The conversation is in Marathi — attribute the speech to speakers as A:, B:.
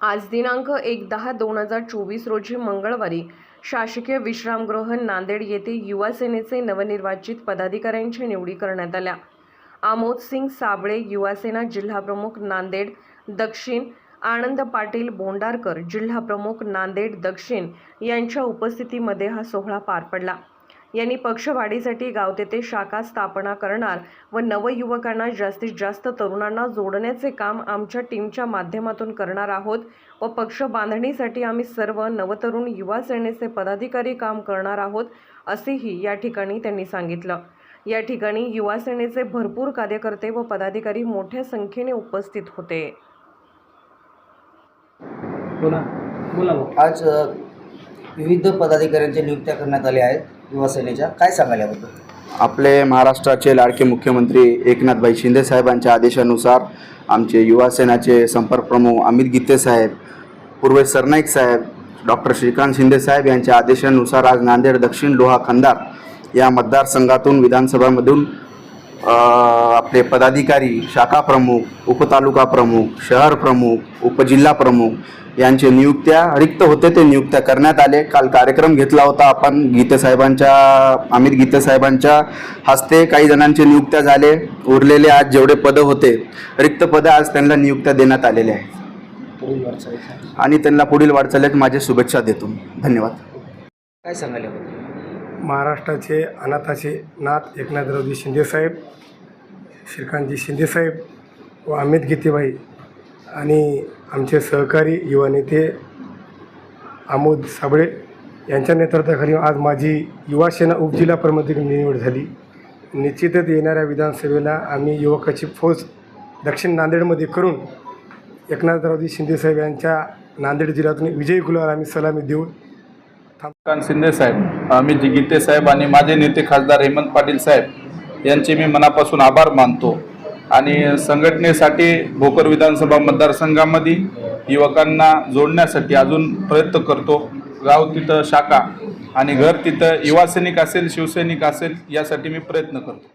A: आज दिनांक एक दहा दोन हजार चोवीस रोजी मंगळवारी शासकीय विश्रामगृह नांदेड येथे युवा सेनेचे नवनिर्वाचित पदाधिकाऱ्यांची निवडी करण्यात आल्या. आमोद सिंग साबळे युवासेना जिल्हाप्रमुख नांदेड दक्षिण आनंद पाटील बोंडारकर जिल्हाप्रमुख नांदेड दक्षिण यांच्या उपस्थितीमध्ये हा सोहळा पार पडला. यांनी पक्षवाढीसाठी गावतेथे शाखा स्थापना करणार व नवयुवकांना जास्तीत जास्त तरुणांना जोडण्याचे काम आमच्या टीमच्या माध्यमातून करणार आहोत व पक्ष बांधणीसाठी आम्ही सर्व नवतरुण युवा सेनेचे पदाधिकारी काम करणार आहोत असेही या ठिकाणी त्यांनी सांगितलं. या ठिकाणी युवा सेनेचे भरपूर कार्यकर्ते व पदाधिकारी मोठ्या संख्येने उपस्थित होते.
B: बोला. बोला
C: आज विविध पदाधिकाऱ्यांच्या नियुक्त्या करण्यात आल्या आहेत. युवासेनेच्या काय सांगाल याबद्दल?
D: आपले महाराष्ट्राचे लाडके मुख्यमंत्री एकनाथभाई शिंदे साहेबांच्या आदेशानुसार आमचे युवासेनाचे संपर्क प्रमुख अमित गीते साहेब पूर्वे सरनाईक साहेब डॉक्टर श्रीकांत शिंदे साहेब यांच्या आदेशानुसार आज नांदेड दक्षिण लोहा खंदार या मतदारसंघातून विधानसभामधून आपले पदाधिकारी शाखा प्रमुख उपतालुका प्रमुख शहर प्रमुख उपजिल्हा प्रमुख यांचे नियुक्त्या रिक्त होते ते नियुक्त्या करण्यात आले. काल कार्यक्रम घेतला होता आपण गीते साहेबांच्या अमित गीते साहेबांच्या हस्ते. काही जणांचे नियुक्त्या झाले उरलेले आज जेवढे पदं होते रिक्त पदं आज त्यांना नियुक्त्या देण्यात आलेल्या आहेत. आणि त्यांना पुढील वाटचालीत माझे शुभेच्छा देतो. धन्यवाद.
C: काय सांगाल याबद्दल?
E: महाराष्ट्राचे अनाथाचे नाथ एकनाथरावजी शिंदेसाहेब श्रीकांतजी शिंदेसाहेब व अमित गीतेबाई आणि आमचे सहकारी युवा नेते आमोद साबळे यांच्या नेतृत्वाखाली आज माझी युवा सेना उपजिल्हा प्रमुख निवड झाली. निश्चितच येणाऱ्या विधानसभेला आम्ही युवकाची फौज दक्षिण नांदेडमध्ये करून एकनाथरावजी शिंदेसाहेब यांच्या नांदेड जिल्ह्यातून विजयी गुलाल आम्ही सलामी देऊन
F: कांत शिंदेसाहेब आम्ही अमित गीते साहेब आणि माझे नेते खासदार हेमंत पाटील साहेब यांचे मी मनापासून आभार मानतो. आणि संघटनेसाठी भोकर विधानसभा मतदारसंघामध्ये युवकांना जोडण्यासाठी अजून प्रयत्न करतो. गाव तिथं शाखा आणि घर तिथं युवा सैनिक असेल शिवसैनिक असेल यासाठी मी प्रयत्न करतो.